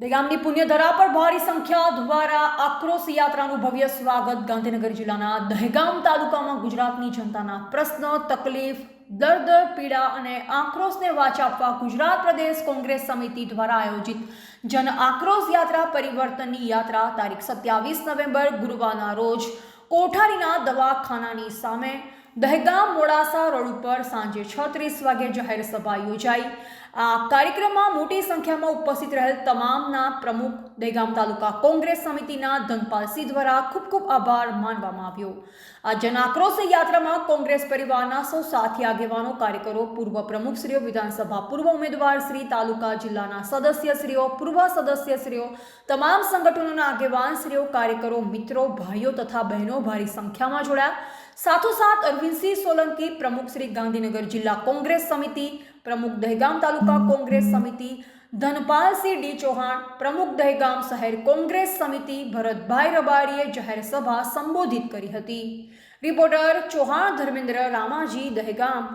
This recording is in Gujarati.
દહેગામની પુણ્યધરા પર ભારી સંખ્યા દ્વારા આક્રોશ યાત્રાનું ભવ્ય સ્વાગત ગાંધીનગર જિલ્લાના દહેગામ તાલુકામાં ગુજરાતની જનતાના પ્રશ્ન, તકલીફ દર્દ પીડા અને આક્રોશને વાચા આપવા ગુજરાત પ્રદેશ કોંગ્રેસ સમિતિ દ્વારા આયોજિત જન આક્રોશ યાત્રા પરિવર્તનની યાત્રા તારીખ સત્યાવીસ નવેમ્બર ગુરુવારના રોજ કોઠારીના દવાખાનાની સામે દહેગામ મોડાસા રોડ ઉપર સાંજે છત્રીસ વાગે જાહેર સભા યોજાઈ. આ કાર્યક્રમમાં મોટી સંખ્યામાં ઉપસ્થિત રહેલ તમામના પ્રમુખ દહેગામ તાલુકા કોંગ્રેસ સમિતિના ધનપાલસિંહ દ્વારા ખૂબ ખૂબ આભાર માનવામાં આવ્યો. આ જનાક્રોશ યાત્રામાં કોંગ્રેસ પરિવારના સૌ સાથી આગેવાનો, કાર્યકરો, પૂર્વ પ્રમુખશ્રીઓ, વિધાનસભા પૂર્વ ઉમેદવાર શ્રી, તાલુકા જિલ્લાના સદસ્યશ્રીઓ, પૂર્વ સદસ્યશ્રીઓ, તમામ સંગઠનોના આગેવાનશ્રીઓ, કાર્યકરો, મિત્રો, ભાઈઓ તથા બહેનો ભારી સંખ્યામાં જોડાયા. સાથોસાથ અરવિંદસિંહ સોલંકી પ્રમુખ શ્રી ગાંધીનગર જિલ્લા કોંગ્રેસ સમિતિ પ્રમુખ દહેગામ તાલુકા કોંગ્રેસ સમિતિ ધનપાલસિંહ ડી ચૌહાણ પ્રમુખ દહેગામ શહેર કોંગ્રેસ સમિતિ ભરતભાઈ રબારીએ જાહેર સભા સંબોધિત કરી હતી રિપોર્ટર ચૌહાણ ધર્મેન્દ્ર રામાજી દહેગામ